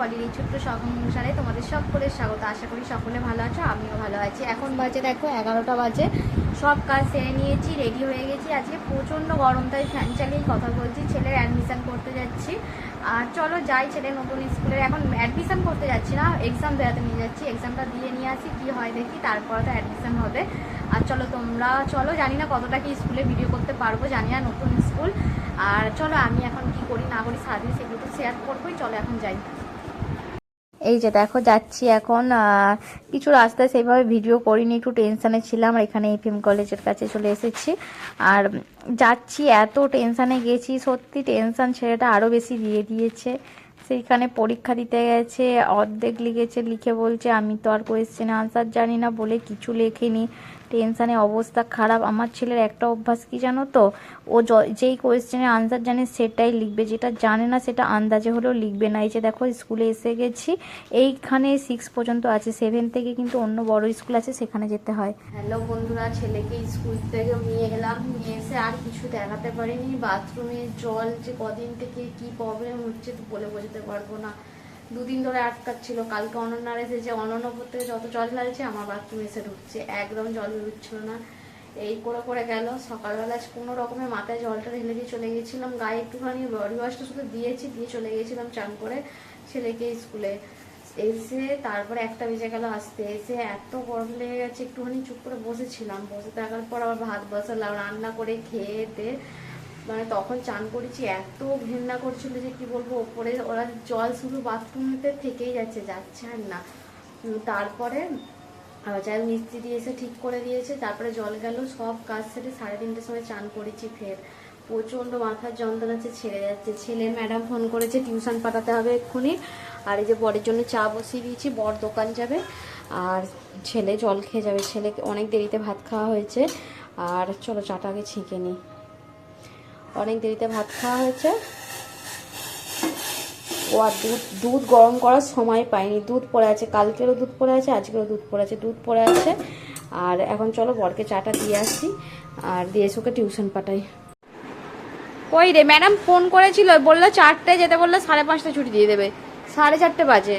পলির এই ছোট্ট সংসারে তোমাদের সকলের স্বাগত। আশা করি সকলে ভালো আছো, আমিও ভালো আছি। এখন বাজে দেখো এগারোটা বাজে। সব কাজ সেরে নিয়েছি রেডি হয়ে গেছি। আজকে প্রচণ্ড গরম, তাই ফ্যান চালিয়ে কথা বলছি। ছেলের অ্যাডমিশান করতে যাচ্ছি। আর চলো যাই ছেলে নতুন স্কুলে এখন অ্যাডমিশান করতে যাচ্ছি না এক্সাম দেওয়াতে নিয়ে যাচ্ছি। এক্সামটা দিয়ে নিয়ে আসি, কী হয় দেখি, তারপরে তো অ্যাডমিশান হবে। আর চলো তোমরা, চলো জানি না কতটা কি স্কুলে ভিডিও করতে পারব, জানি না নতুন স্কুল আর চলো আমি এখন কি করি, না করি, সারাদিন সেগুলো তো শেয়ার করবোই। চলো এখন যাই। এই যে দেখো, যাচ্ছি এখন কিছু রাস্তায় সেইভাবে ভিডিও করিনি, একটু টেনশানে ছিলাম এখানে এফএম কলেজের কাছে চলে এসেছি। আর যাচ্ছি, এত টেনশানে গেছি, সত্যি টেনশান ছেলেটা আরও বেশি দিয়ে দিয়েছে। সেইখানে পরীক্ষা দিতে গেছে, অর্ধেক লিখেছে, লিখে বলছে, আমি তো আর কোয়েশ্চেন আনসার জানি না, বলে কিছু লেখেনি। টেনশানে অবস্থা খারাপ। আমার ছেলের একটা অভ্যাস কি জানো তো? ও যেই কোয়েশ্চেনের আনসার জানে সেটাই লিখবে। যেটা জানে না সেটা আন্দাজে হলেও লিখবে না। এই যে দেখো স্কুলে এসে গেছি। এইখানে সিক্স পর্যন্ত আছে। সেভেন থেকে কিন্তু অন্য বড় স্কুল আছে, সেখানে যেতে হয়। হ্যালো বন্ধুরা, ছেলেকে স্কুল থেকে নিয়ে এলাম। নিয়ে এসে আর কিছু দেখাতে পারিনি। বাথরুমে জল যে কদিন থেকে কি প্রবলেম হচ্ছে বলে বোঝাতে পারব না। দুদিন ধরে আটকাচ্ছিল। কালকে অনন্যার এসেছে। অনন্য থেকে যত জল ঢালছে, আমার বাথরুমে এসে ঢুকছে। একদম জল বেরোচ্ছিল না। এই করে করে গেল। সকালবেলা কোনো রকমের মাথায় জলটা ঢেলে দিয়ে চলে গেছিলাম গায়ে একটুখানি বডি ওয়াশটা শুধু দিয়েছি, দিয়ে চলে গেছিলাম চান করে ছেলেকে স্কুলে এসে তারপরে একটা বেজে গেল আসতে। এসে এত গরম লেগে গেছে, একটুখানি চুপ করে বসেছিলাম। বসে থাকার পর আবার ভাত বসালাম, রান্না করে খেয়ে মানে তখন চান করেছি, এত ঘেন্না করছিল যে কি বলব, ওপরে ওরা জল শুধু বাথরুমেতে থেকেই যাচ্ছে যাচ্ছে আর না। তারপরে যাই মিস্ত্রি এসে ঠিক করে দিয়েছে, তারপরে জল গেল, সব কাজ সেরে সাড়ে তিনটের সময় চান করেছি ফের। প্রচণ্ড মাথার যন্ত্রণা ছেড়ে যাচ্ছে। ছেলে ম্যাডাম ফোন করেছে, টিউশন পাঠাতে হবে এক্ষুনি। আর এই যে বরের জন্য চা বসিয়ে দিয়েছি, বর দোকান যাবে, আর ছেলে জল খেয়ে যাবে। ছেলেকে অনেক দেরিতে ভাত খাওয়া হয়েছে, আর চলো চাটা আগে ছেঁকে নিই। অনেক দেরিতে ভাত খাওয়া হয়েছে। ও আর দুধ দুধ গরম করার সময় পাইনি। দুধ পড়ে আছে, কালকেরও দুধ পড়ে আছে, আজকেরও দুধ পড়ে আছে, দুধ পড়ে আছে। আর এখন চলো বরকে চাটা দিয়ে আসি। আর দিয়ে ওকে টিউশন পাঠাই। কই রে, ম্যাডাম ফোন করেছিল, বলল চারটে যেতে বলল সাড়ে পাঁচটা ছুটি দিয়ে দেবে। সাড়ে চারটে বাজে।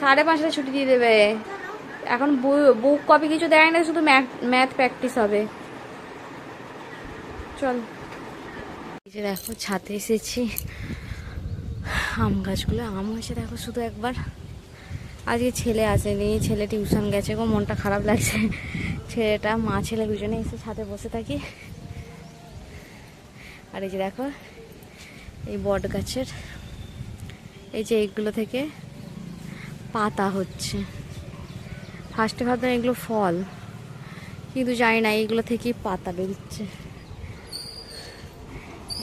সাড়ে পাঁচটা ছুটি দিয়ে দেবে। এখন বুক কপি কিছু দেয় না, শুধু ম্যাথ প্র্যাকটিস হবে। চল। এই যে দেখো, ছাদে এসেছি। আম গাছগুলো, আম হয়েছে দেখো শুধু একবার। আজকে ছেলে আসেনি, ছেলে টিউশন গেছে গো, মনটা খারাপ লাগছে। ছেলেটা, মা, ছেলে দুজনে এসে ছাদে বসে থাকি। আর এই যে দেখো, এই বট গাছের, এই যে এইগুলো থেকে পাতা হচ্ছে। ফার্স্টে ভাবতাম এগুলো ফল, কিন্তু জানি না এইগুলো থেকেই পাতা বেরোচ্ছে।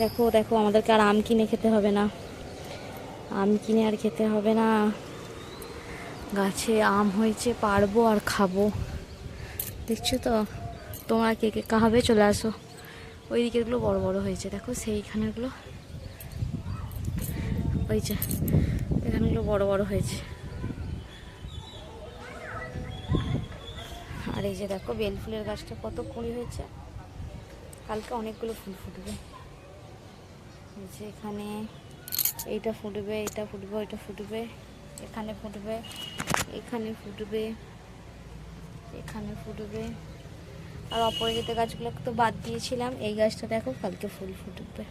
দেখো দেখো, আমাদেরকে আর আম কিনে খেতে হবে না। আম কিনে আর খেতে হবে না। গাছে আম হয়েছে, পারব আর খাব। দেখছ তো? তোমরা কে কে খাবে? চলে আসো। ওই দিকেরগুলো বড় বড় হয়েছে। দেখো, সেইখানেরগুলো ওই যে এখানেগুলো বড় বড় হয়েছে। আর এই যে দেখো, বেল ফুলের গাছটা কত কুড়ি হয়েছে। কালকে অনেকগুলো ফুল ফুটবে। এই যে এখানে এইটা ফুটবে এটা ফুটবে, ওইটা ফুটবে, এখানে ফুটবে এখানে ফুটবে এখানে ফুটবে। আর অপরাজিতা গাছগুলো তো বাদ দিয়েছিলাম, এই গাছটা দেখো কালকে ফুল ফুটবে।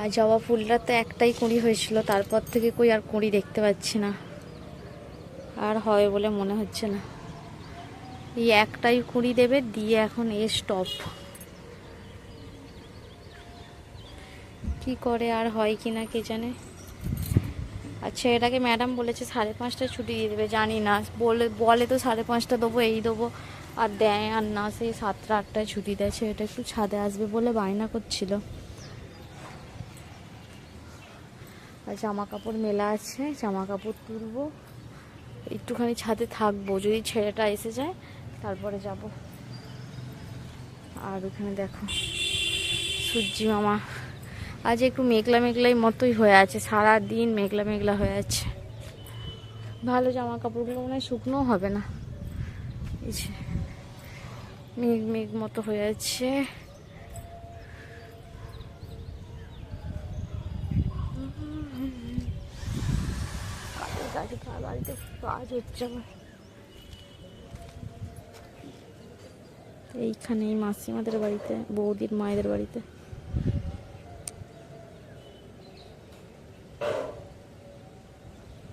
আর জবা ফুলটা তো একটাই কুঁড়ি হয়েছিল, তারপর থেকে কই আর কুঁড়ি দেখতে পাচ্ছি না। আর হবে বলে মনে হচ্ছে না। এই একটাই কুঁড়ি দেবে, দিয়ে এখন এ স্টপ কি করে, আর হয় কি না কে জানে? আচ্ছা এটাকে ম্যাডাম বলেছে সাড়ে পাঁচটায় ছুটি দিয়ে দেবে, জানি না। বলে বলে তো সাড়ে পাঁচটা দেবো, এই দেবো। আর দেয় আর না, সেই সাতটা আটটায় ছুটি দেয়। সেটা একটু ছাদে আসবে বলে বায়না করছিল। আর জামা কাপড় মেলা আছে জামা কাপড় তুলবো। একটুখানি ছাদে থাকব, যদি ছেলেটা এসে যায়, তারপরে যাব। আর ওখানে দেখো, সূর্যি মামা। আজ একটু মেঘলা মেঘলাই মতোই হয়ে আছে সারা দিন মেঘলা মেঘলা হয়ে আছে। ভালো জামা কাপড়গুলো মনে হয় শুকনোও হবে না। মেঘ মেঘ মতো হয়ে আছে। কাজ হচ্ছে আমার। এইখানে এই মাসিমাদের বাড়িতে, বৌদির মায়েদের বাড়িতে।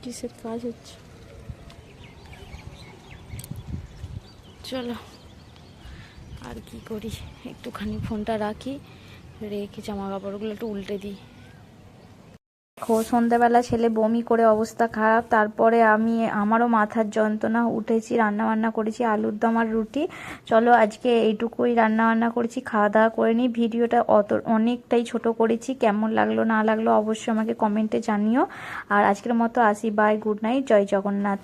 কিসের কাজ হচ্ছে? চলো, আর কি করি? একটুখানি ফোনটা রাখি, রেখে জামা কাপড়গুলো একটু উল্টে দিই। দেখো, সন্ধ্যাবেলা ছেলে বমি করে অবস্থা খারাপ, তারপরে আমি, আমারও মাথার যন্ত্রণা, উঠেছি রান্না বান্না করেছি, আলুর দম আর রুটি। চলো আজকে এইটুকুই রান্না বান্না করেছি খাওয়া দাওয়া করে নিই। ভিডিওটা অত, অনেকটাই ছোট করেছি, কেমন লাগল, না লাগল অবশ্যই আমাকে কমেন্টে জানিও। আর আজকের মতো আসি বাই গুড নাইট জয় জগন্নাথ।